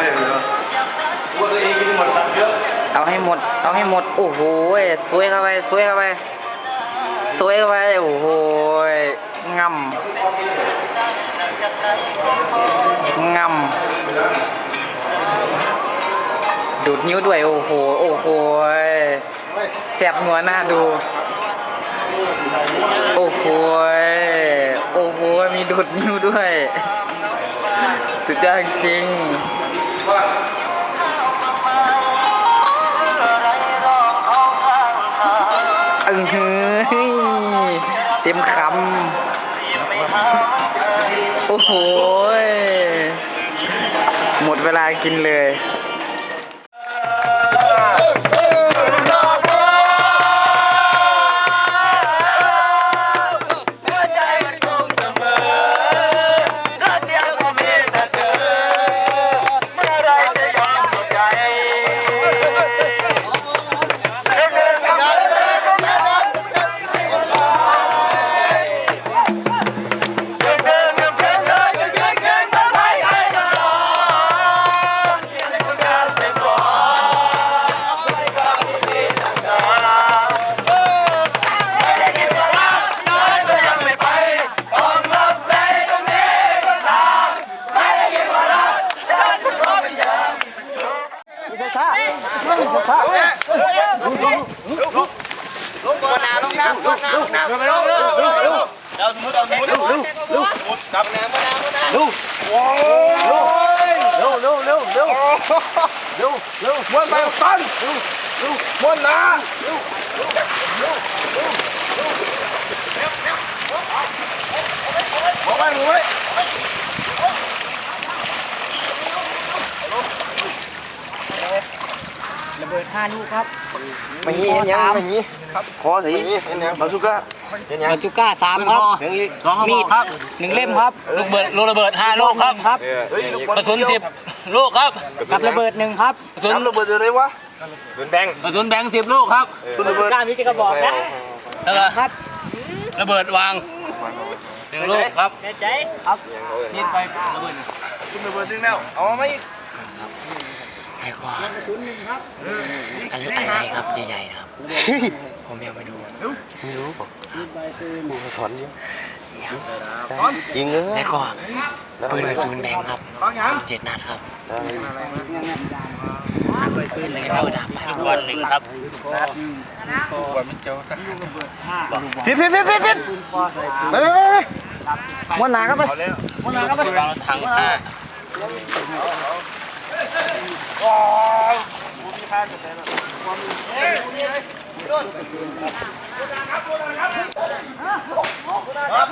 ไม่เอว่าตัวเองกินหมดตัดเยอะเอาให้หมด เอาให้หมด โอ้โหสวยเข้าไปสวยเข้าไปสวยเข้าไปโอ้โหงำงำดูดนิ้วด้วย โอ้โห โอ้โหแสบหัวหน้าดู โอ้โหโอ้โหมีดูดนิ้วด้วย สุดยอดจริง อือหือเต็มคำ โอ้โห หมดเวลากินเลย ไม่งี้เห็นยังไม่งี้ครับขอสิเห็นยังบาสุก้าเห็นยังบาจูก้าสามครับอย่างนี้มีดครับหนึ่งเล่มครับลูกเบิดลูกระเบิดห้าลูกครับครับเฮ้ยกระสุนสิบลูกครับกับระเบิดหนึ่งครับกระสุนน้ำระเบิดอะไรวะส่วนแดงกระสุนแบงค์สิบลูกครับคุณระเบิดการที่จะกระบอกนะแล้วก็ครับ ระเบิดวางหนึ่งลูกครับแน่ใจยิงไประเบิดคุณระเบิดดึงแล้วเอาไหม ไอ้กว่าอะไรอะไรครับใหญ่ๆนะครับ ผมยังไม่ดูไม่รู้ป่ะกูสอนเยอะยิงเลยไอ้กว่าปืนกระสุนแบงค์ครับเจ็ดนัดครับแล้วก็ดาบไปวันหนึ่งครับฟิตฟิตฟิตฟิตฟิตไปไปไปม้วนหนาเข้าไปม้ วนหนาเข้าไปเราถังห้า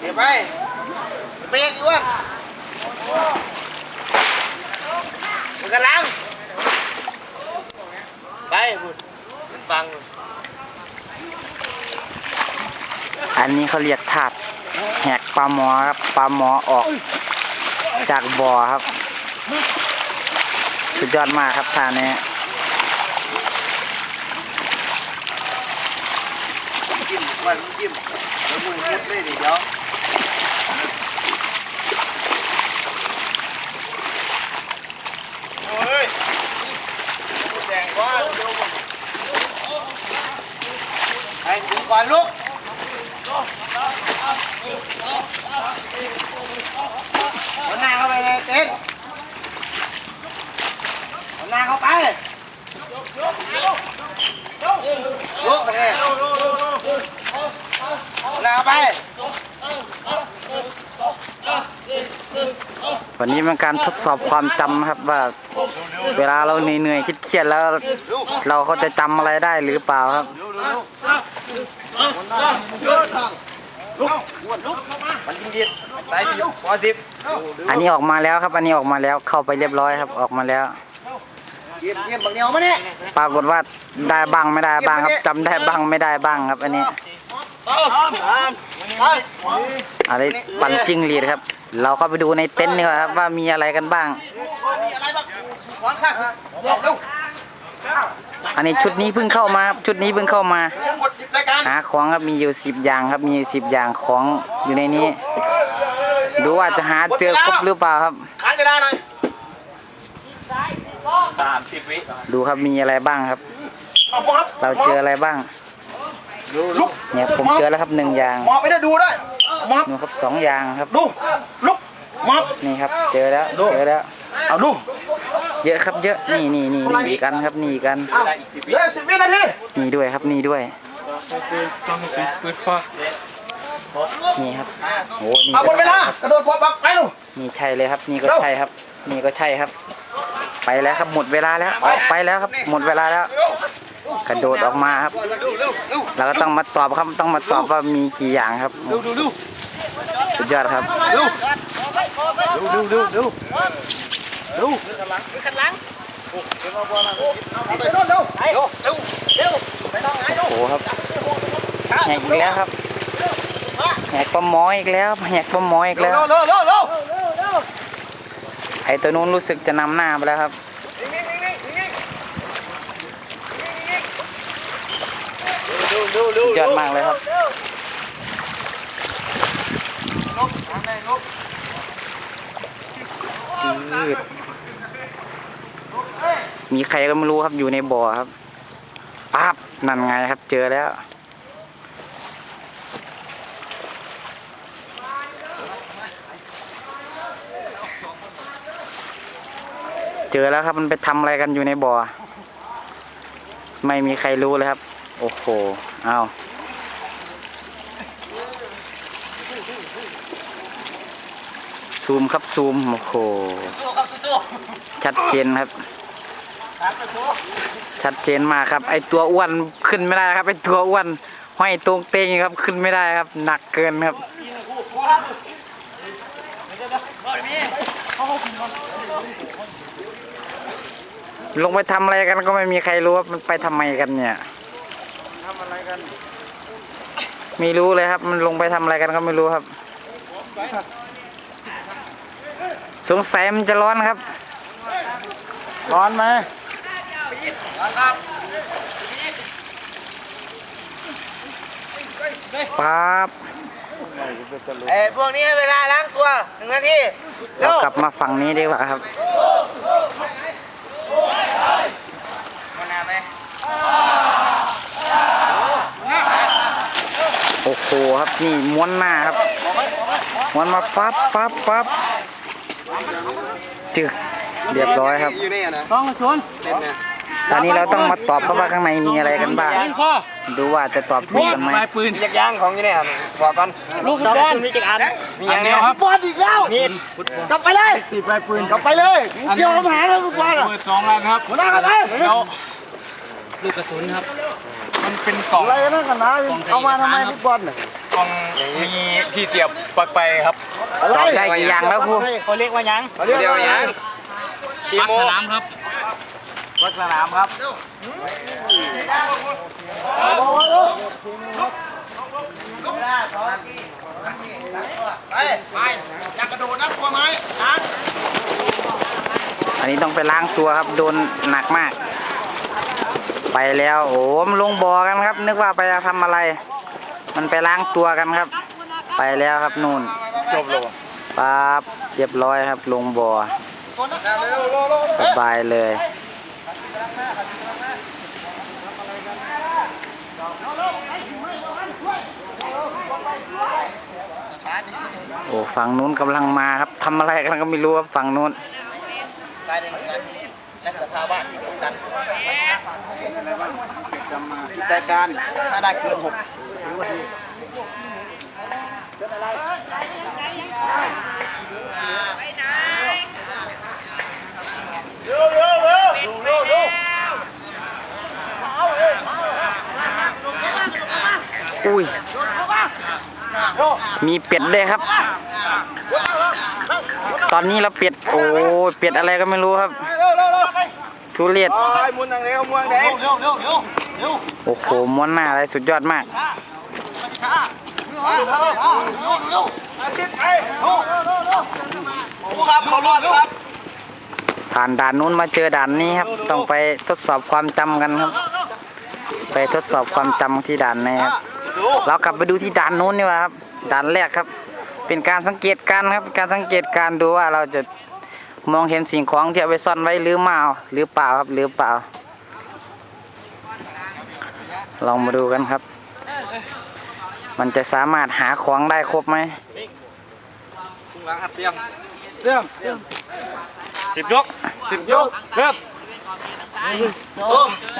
เดี๋ยวไปไปยังอ้วนมึงกำลังไปฟัง อันนี้เขาเรียกถาด แหกปลาหมอครับปลาหมอออกจากบ่อครับ สุดยอดมากครับท่านี้จิ้มวันจิ้มแล้วมึงเฮ็ดเลยดิเดี๋ยวแดงว่าให้ถึงก่อนลูกหัวหน้าเข้าไปเลยเต้นหัวหน้าเข้าไปลุกไปเลยหัวหน้าเข้าไป วันนี้เป็นการทดสอบความจำนะครับว่า เวลาเราเหนื่อยๆเครียดๆแล้ว เราเขาจะจำอะไรได้หรือเปล่าครับมันยิงดีสายสิบปอสิบอันนี้ออกมาแล้วครับ อันนี้ออกมาแล้วเข้าไปเรียบร้อยครับ ออกมาแล้วเยี่ยมเยี่ยมบังเหนียวมาเนี่ยปรากฏว่าได้บ้างไม่ได้บ้างครับจำได้บ้างไม่ได้บ้างครับ อันนี้อะไรปั่นจิ้งหรีดครับ เราก็ไปดูในเต็นท์นี่ครับว่ามีอะไรกันบ้าง มีอะไรบ้างวางข้างสิบอกเร็วอันนี้ชุดนี้เพิ่งเข้ามาครับชุดนี้เพิ่งเข้ามา ทั้งหมดสิบรายการหาของครับมีอยู่สิบอย่างครับมีอยู่สิบอย่างของอยู่ในนี้ ดูว่าจะหาเจอครบหรือเปล่าครับ ขานเวลาหน่อยดูครับมีอะไรบ้างครับ เอาพวกครับเราเจออะไรบ้างลุกเนี่ยผมเจอแล้วครับหนึ่งอย่างมอบไปได้ดูได้ มอบนู่นครับสองอย่างครับ ดูลุกมอบ นี่ครับ เจอแล้วเจอแล้ว เอาดูเยอะครับเยอะ นี่นี่นี่นี่อีกกันครับนี่อีกกัน เอาเหลือสิบวินาทีนี่ด้วยครับนี่ด้วย นี่ครับโอ้นี่เอาหมก็ดเวใช่ลาครับกระโดดปอบบักไปดูนี่ใช่เลยครับ นี่ก็ใช่ครับ นี่ก็ใช่ครับ ไปแล้วครับหมดเวลาแล้วออกไปแล้วครับ หมดเวลาแล้ว กระโดดออกมาครับเราก็ต้องมาตอบครับต้องมาตอบว่ามีกี่อย่างครับ สุดยอดครับ ดูดูดูดูดูไปโน่นเร็วเร็วเร็วเร็วไปทางไหนดูโอ้โหครับแหกอีกแล้วครับแหกปลาหมออีกแล้วแหกปลาหมออีกเร็แล้ววเร็วเร็วเร็วไอ้ตัวนู้นรู้สึกจะนำหน้าไปแล้วครับดูดูดูสุดยอดมากเลยครับ ลุกทางไหนลุกยืดมีใครก็ไม่รู้ครับอยู่ในบ่อครับปั๊บนั่นไงครับ เจอแล้วเจอแล้วครับมันไปทำอะไรกันอยู่ในบ่อ ไม่มีใครรู้เลยครับ โอ้โห เอา ซูมครับซูมโอ้โหสู้ครับสู้ชัดเจนครับชัดเจนมากครับ ไอตัวอ้วนขึ้นไม่ได้ครับไอตัวอ้วนห้อยตรงเตงครับขึ้นไม่ได้ครับ หนักเกินครับลงไปทำอะไรกันก็ไม่มีใครรู้ว่ามันไปทำไมกันเนี่ยไม่รู้เลยครับ มันลงไปทำอะไรกันก็ไม่รู้ครับส งสัยมันจะร้อนครับ ร้อนไหมปั๊บเอ้พวกนี้ให้เวลาล้างตัวหนึ่งนาทีเรากลับมาฝั่งนี้ดีกว่าครับโอ้โหครับนี่ม้วนหน้าครับม้วนมาปั๊บปั๊บปั๊บ จึกเรียบร้อยครับ อยู่นี่นะต้องกระสุนเล่นเนี่ยตอนนี้เราต้องมาตอบเขาว่าข้างในมีอะไรกันบ้างพ่อดูว่าจะตอบถูกกันไหมปลายปืนยักยางของอยู่เนี่ยบอกกันลูกบอลมีจักรอันมีอย่างเนี้ยบอลอีกแล้วกลับไปเลยติดปลายปืนกลับไปเลยเกี่ยวกับหาเลยฟุตบอลอะปืนสองอันครับหัวหน้ากลับไปแล้วลูกกระสุนครับ มันเป็นกล่องอะไรนั่นกันนะเอามาทำไมฟุตบอลน่ะกล่องมีที่เสียบปลั๊กไฟครับอะไรตอบได้กี่อย่างแล้วครูเขาเรียกว่ายังเดี๋ยวยังปักสนามครับวัดสนามครับไปไปอยากกระโดดนะกลัวไหมล้างอันนี้ต้องไปล้างตัวครับโดนหนักมาก ไปแล้วโอ้มนลงบ่อกันครับ นึกว่าไปทำอะไร มันไปล้างตัวกันครับ ไปแล้วครับนู่นจบเลยปั๊บเรียบร้อยครับ ลงบ่อสบายเลยโอ้ฝั่งนู้นกำลังมาครับทำอะไรกันก็ไม่รู้ครับฝั่งนู้นกลายเป็นเหมือนกันและสภาวะที่กดดันสิบรายการถ้าได้เกินหก ถือว่าดีอุ้ย มีเป็ดด้วยครับ ตอนนี้เราเป็ด โอ้ยเป็ดอะไรก็ไม่รู้ครับเร็วเร็วเร็วทุเรียนไปมุนทางไหนเอามุนทางไหนเร็วเร็วเร็วเร็วโอ้โหม้วนหน้าอะไรสุดยอดมากช้าเร็วเร็วเร็วเร็วอาชิตไปเร็วเร็วเร็วเร็วผู้ครับขอรอดครับ ผ่านด่านนู้นมาเจอด่านนี้ครับ ต้องไปทดสอบความจำกันครับ ไปทดสอบความจำที่ด่านนี้ครับ เรากลับไปดูที่ด่านนู้นดีกว่าครับ ด่านแรกครับ เป็นการสังเกตการครับ การสังเกตการดูว่าเราจะมองเห็นสิ่งของที่เอาไปซ่อนไว้หรือเปล่าหรือเปล่าครับหรือเปล่า ลองมาดูกันครับ มันจะสามารถหาของได้ครบไหมเรื่องสิบยกสิบยกเริ่ม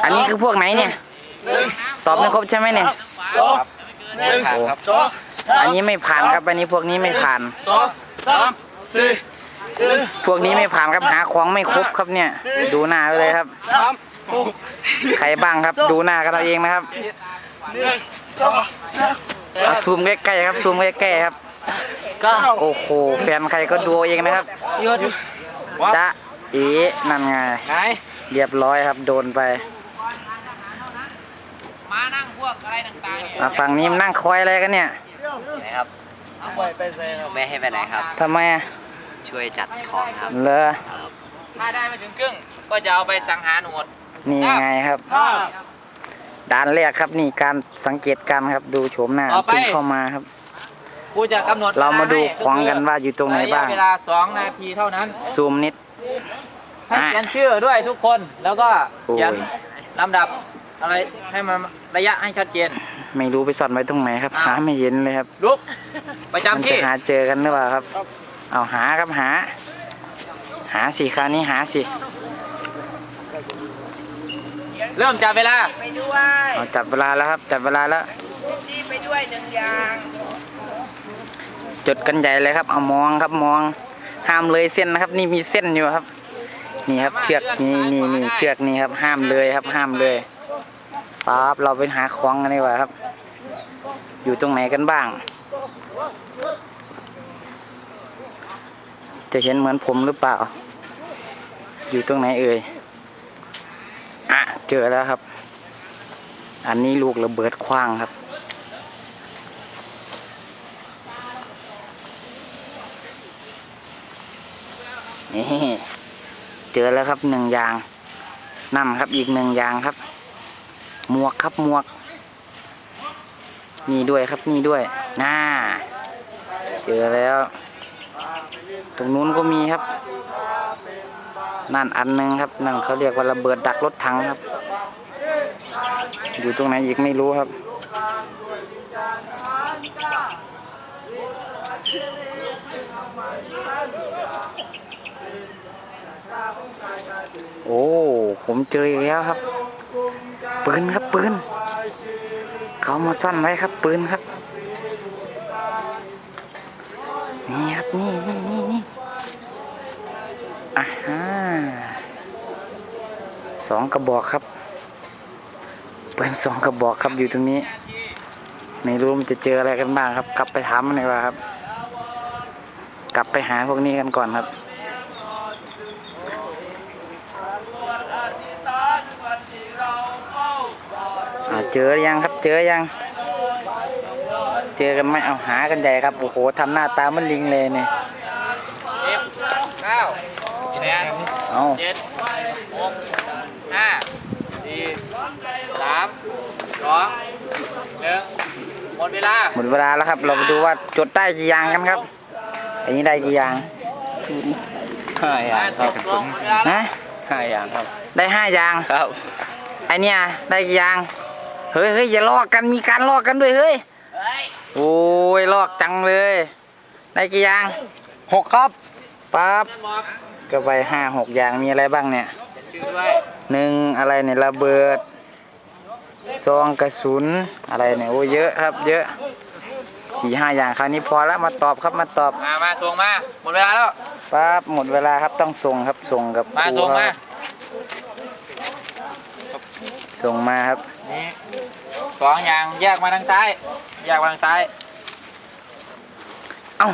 อันนี้คือพวกไหนเนี่ยตอบไม่ครบใช่ไหมเนี่ยสองโอ้สองอันนี้ไม่ผ่านครับ อันนี้พวกนี้ไม่ผ่านสองสามสี่พวกนี้ไม่ผ่านครับหาของไม่ครบครับเนี่ย ดูหน้าไปเลยครับสามหกใครบ้างครับ ดูหน้ากันเอาเองนะครับหนึ่งสองสาม เอาซูมใกล้ๆครับซูมใกล้ๆครับเก้าโอ้โหแฟนใครก็ดูเอาเองนะครับหยุดจ๊ะเอ๋นั่นไงไหนเรียบร้อยครับโดนไปมานั่งพวกอะไรต่างๆเนี่ยมาฝั่งนี้มันนั่งคอยอะไรกันเนี่ยไหนครับไม่ให้ไปไหนครับทำไมอะช่วยจัดของครับเลอถ้าได้ไม่ถึงครึ่งก็จะเอาไปสังหารโหดนี่ไงครับ ด่านแรกครับนี่การสังเกตการณ์ครับดูโฉมหน้าต่อไป ขึ้นเข้ามาครับ กูจะกำหนดเรามาดูวลให้ของกันว่าอยู่ตรงไหนบ้าง ระยะเวลา2นาทีเท่านั้น ซูมนิด ให้อะเขียนชื่อด้วยทุกคนแล้วก็โอ้ยเขียนลำดับอะไรให้มันระยะให้ชัดเจน ไม่รู้ไปซ่อนไว้ตรงไหนครับอ้าวหาไม่เห็นเลยครับ ลุกประมันจำจะที่หาเจอกันหรือเปล่าครับ เอาหาครับหา หาสิคราวนี้หาสิ เริ่มจับเวลาเอาจับเวลาแล้วครับ จับเวลาแล้วจดกันใหญ่เลยครับ เอามองครับมอง ห้ามเลยเส้นนะครับ นี่มีเส้นอยู่ครับ นี่ครับ เชือกนี่นี่นี่เชือกนี่ครับ ห้ามเลยครับ ห้ามเลยป๊าบเราไปหาของกันดีกว่าครับ อยู่ตรงไหนกันบ้าง จะเห็นเหมือนผมหรือเปล่า อยู่ตรงไหนเอ่ยอะ เจอแล้วครับ อันนี้ลูกระเบิดคว้างครับ นี่เจอแล้วครับหนึ่งอย่างนั่นครับอีกหนึ่งอย่างครับ หมวกครับหมวก นี่ด้วยครับนี่ด้วยน่าเจอแล้ว ตรงนู้นก็มีครับ นั่นอันหนึงครับ นั่นเขาเรียกว่าระเบิดดักรถถังครับ อยู่ตรงไหนอีกไม่รู้ครับ โอ้ ผมเจออีกแล้วครับ ปืนครับปืน เขามาซ่อนไว้ครับ ปืนครับ นี่ครับ นี่นี่นี่นี่อ่าฮะสองกระบอกครับ ปืนสองกระบอกครับอยู่ตรงนี้ ไม่รู้มันจะเจออะไรกันบ้างครับ กลับไปถามมันดีกว่าครับ กลับไปหาพวกนี้กันก่อนครับอ่าเจอยังครับเจอยัง เจอกันไหมเอาหากันใหญ่ครับโอ้โหทำหน้าตามันลิงเลยเนี่ยสิบเก้าแปดเอา เจ็ดหกห้าสี่สามส องหนึ่งหมดเวลาหมดเวลาแล้วครับ เราไปดูว่าจดได้กี่อย่างกันครับ อันนี้ได้กี่อย่างห้าอย่างครับตกลงเวลานะห้าอย่างครับ ได้ห้าอย่างครับไอเนี่ยได้กี่อย่างเฮ้ยเฮ้ยอย่าลอกกันมีการลอกกันด้วยเฮ้ยโอ้ยลอกจังเลย ได้กี่อย่างหกครับปั๊บก็ไปห้าหกอย่างมีอะไรบ้างเนี่ยชื่อด้วยหนึ่งอะไรเนี่ยระเบิด ซองกระสุนอะไรเนี่ยโอ้เยอะครับ เยอะสี่ห้าอย่างคราวนี้พอแล้วมาตอบครับมาตอบมามาส่งมา หมดเวลาแล้วปั๊บหมดเวลาครับต้องส่งครับส่งกับมาครูส่งมาครับส่งมาครับนี่สองอย่างแยกมาทางซ้ายแยกมาทางซ้าย เอ้า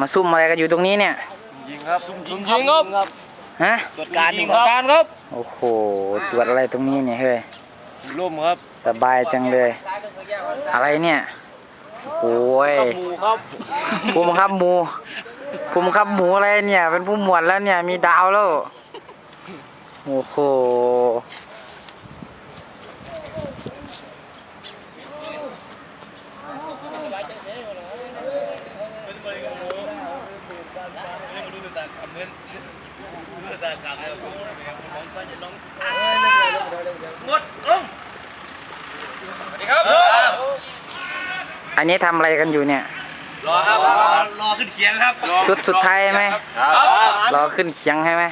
มาซุ่มอะไรกันอยู่ตรงนี้เนี่ยยิงครับซุ่มยิงยิงครับฮะตรวจการหนึ่งการครับโอ้โหตรวจอะไรตรงนี้เนี่ยเฮ้ย ร่มครับสบายจังเลย อะไรเนี่ยโอ้ยหมูครับผู้บังคับหมูคุมครับหมูอะไรเนี่ย เป็นผู้หมวดแล้วเนี่ย มีดาวแล้วโอ้โห อันนี้ทำอะไรกันอยู่เนี่ย รอครับ รอขึ้นเขียงครับชุดสุดท้ายไหมรอขึ้นเคียงใช่ไหม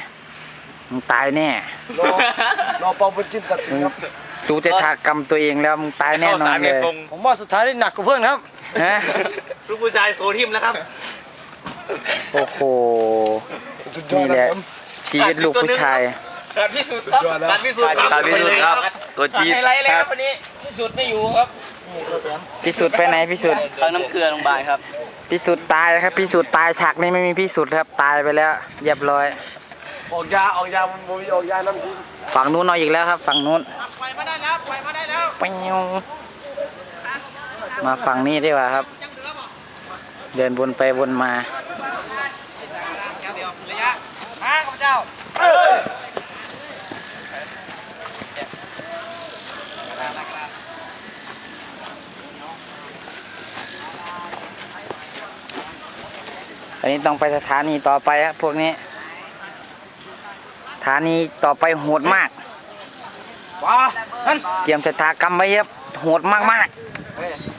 มึงตายแน่รอรอเปาบุญจินตัดสินครับ ดูจะทากรรมตัวเองแล้วมึงตายแน่นอนเลยผมว่าสุดท้ายนี่หนักกว่าเพื่อนครับฮะลูกผู้ชายโซทิมแล้วครับ โอ้โหสุดยอดนี่คแหรัละบผมชีวิตลูกผู้ชาย การพิสูจน์ครับการพิสูจน์ครับการพิสูจน์ครับ ตัวจีไฮไลท์เลยครับวันนี้ที่สุดไม่อยู่ครับพิสูจน์ไปไหนพิสูจน์ครั้งน้ำเกลือลงบายครับพิสูจน์ตายครับพิสูจน์ตายฉากนี้ไม่มีพิสูจน์ครับตายไปแล้วเรียบร้อยออกยาออกยามันบ่มีออกยาน้ำทีฝั่งนู้นเอาอีกแล้วครับ ฝั่งนู้นไปมาได้แล้วไปมาได้แล้วไปวมาฝั่งนี้ดีกว่าครับ เดินวนไปวนมาเดี๋ยวระยะมาข้าพเจ้า อันนี้ต้องไปสถานีต่อไปครับพวกนี้สถานีต่อไปโหดมากว้านั่นเตรียมชะตากรรมไว้ครับโหดมาก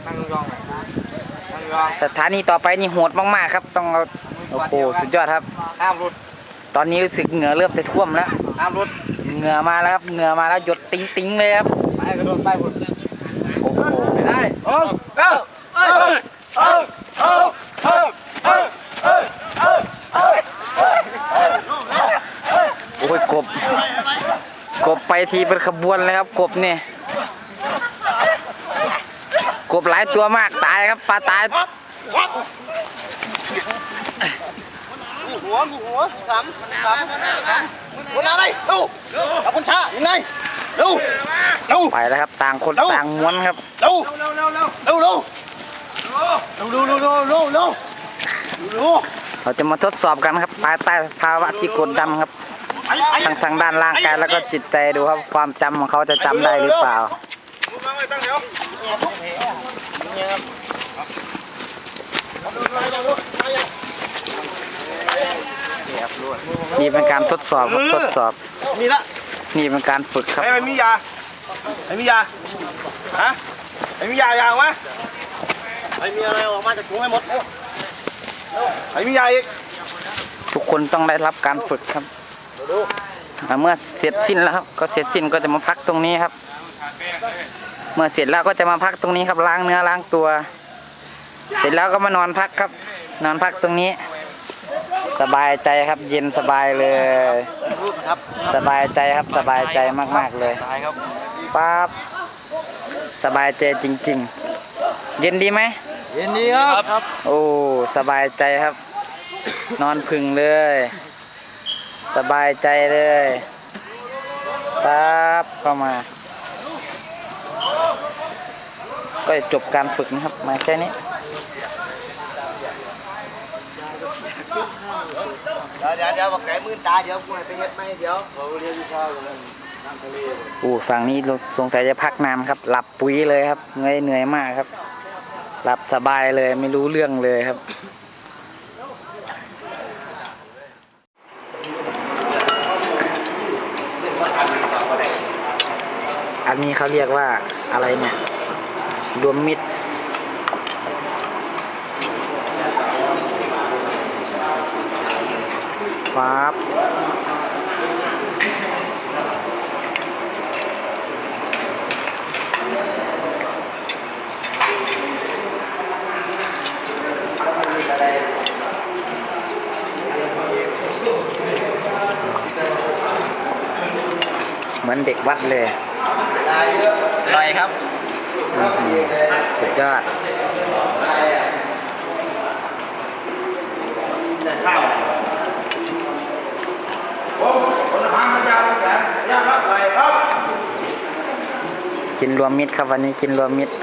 นั่งยองนั่งยองๆสถานีต่อไปนี่โหดมากๆครับ ต้องเอาโอ้โหสุดยอดครับห้ามรุดตอนนี้รู้สึกเหงื่อเริ่มจะท่วมแล้วห้ามรุดเหงื่อมาแล้วครับเหงื่อมาแล้วหยดติ้งๆเลยครับไปกระโดดไปบุดโอ้โหไม่ได้โอ้เอ้าเอ้าเอ้าเอ้าเอ้าเอ้าเอ้าเอ้า โอ้ย กบ กบไปทีเป็นขบวนเลยครับ กบเนี่ยกบหลายตัวมากตายครับปลาตายหัวหัวสามสามหัวหน้าไปดูขอบคุณช้ายังไงดูดูไปแล้วครับต่างคนต่างม้วนครับดูดูดูดูดูดูดูดูดูดูเราจะมาทดสอบกันครับภายใต้ภาวะที่กดดันครับ ทั้งทางด้านร่างกายแล้วก็จิตใจดูครับความจำของเขาจะจำได้หรือเปล่านี่เป็นการทดสอบครับทดสอบมีละนี่เป็นการฝึกครับไอ้ไม่มียาไอ้มียาฮะไอ้มียายาวะไอ้มีอะไรออกมาจากถุงให้หมดไอ้มียาอีกทุกคนต้องได้รับการฝึกครับอ่า เมื่อเสร็จสิ้นแล้วครับก็เสร็จสิ้นก็จะมาพักตรงนี้ครับ เมื่อเสร็จแล้วก็จะมาพักตรงนี้ครับล้างเนื้อล้างตัว เสร็จแล้วก็มานอนพักครับ นอนพักตรงนี้ สบายใจครับเย็นสบายเลยครับสบายใจครับสบายใจมาก ๆเลยตายครับปั๊บสบายใจจริง ๆ เย็นดีไหมเย็นดีครับครับโอ้สบายใจครับ นอนพึ่งเลย สบายใจเลยปั๊บเข้ามา ก็จะจบการฝึกนะครับมาแค่นี้เดี๋ยวเดี๋ยวเดี๋ยวบอกแกมือตาเดี๋ยวกูให้ไปเฮ็ดไหมเดี๋ยวเราเรียนวิชากันน้ำทะเลอู้ฝั่งนี้สงสัยจะพักนานครับ หลับปุ๋ยเลยครับเหนื่อยเหนื่อยมากครับ หลับสบายเลยไม่รู้เรื่องเลยครับันนี้เขาเรียกว่าอะไรเนี่ยรวมมิตรปั๊บเหมือนเด็กวัดเลย หน่อยครับสุดยอดข้าวโอ้คนหางยาวแสนยาวรับไปครับกินรวมมิตรครับวันนี้กินรวมมิตร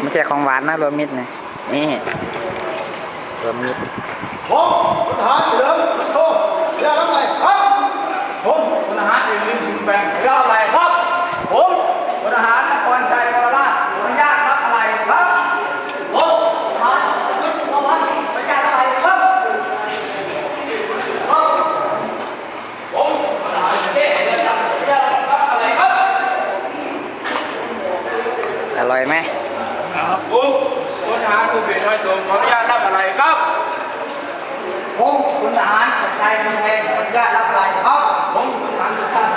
ไม่ใช่ของหวานนะรวมมิตรนะนี่รวมมิตรโอ้คนหางเหลือโทษยาวรับไปครับผมคนหางอยู่ริมชุมแปงยาวรับไป หารนครชัยวรราชขออนุญาตรับอะไรครับผมทหารยุทธวัฒน์ขออนุญาตอะไรครับผมทหารเอกเรือนจำขออนุญาตรับอะไรครับอร่อยไหมผมพลทหารภูเบศรน้อยสงขออนุญาตรับอะไรครับผมพลทหารชายกำแพงขออนุญาตรับอะไรครับผมพลทหารสุชาติ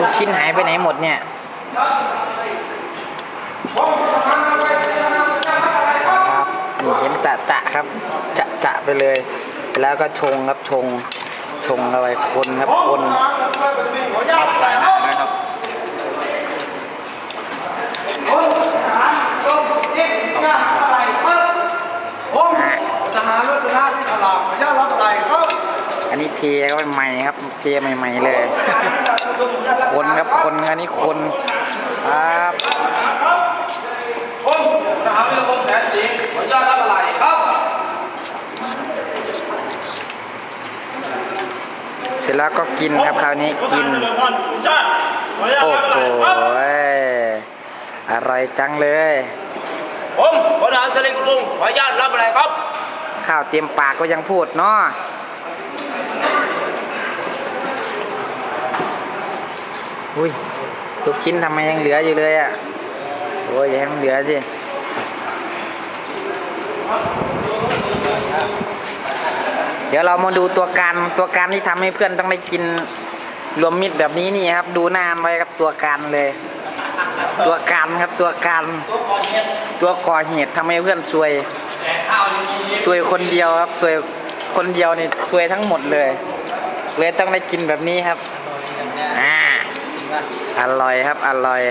ลูกชิ้นหายไปไหนหมดเนี่ย จะจะครับจะจะไปเลย แล้วก็ชงครับชงชงอะไรคนครับคนขออนุญาตอะไรครับผมทหารจงเอกยารับอะไรครับผมทหารรัตนสิงห์ลาขออนุญาตรับอะไรครับอันนี้เทก็ใหม่ๆครับเทใหม่ ๆ เลย คนครับคนอันนี้คนครับผมทหารวิรพงษ์แสนศรีขออนุญาตรับอะไรครับ เสร็จ แล้วก็กินครับคราวนี้กิน โอ้โหอร่อยจังเลย ผมพลทหารสลิงกรุงขออนุญาตรับอะไรครับ ข้าวเตรียมปากก็ยังพูดเนาะอุ้ยลูกชิ้นทำไมยังเหลืออยู่เลยอะ โอ้ยอย่าให้มันเหลือสิเดี๋ยวเรามาดูตัวการตัวการที่ทำให้เพื่อนต้องได้กินรวมมิตรแบบนี้นี่ครับ ดูหน้านไว้ครับตัวการเลย ตัวการครับตัวการ ตัวก่อเหตุทำให้เพื่อนซวยซวยคนเดียวครับซวยคนเดียวนี่ซวยทั้งหมดเลยเลยต้องได้กินแบบนี้ครับอ่าอร่อยครับอร่อย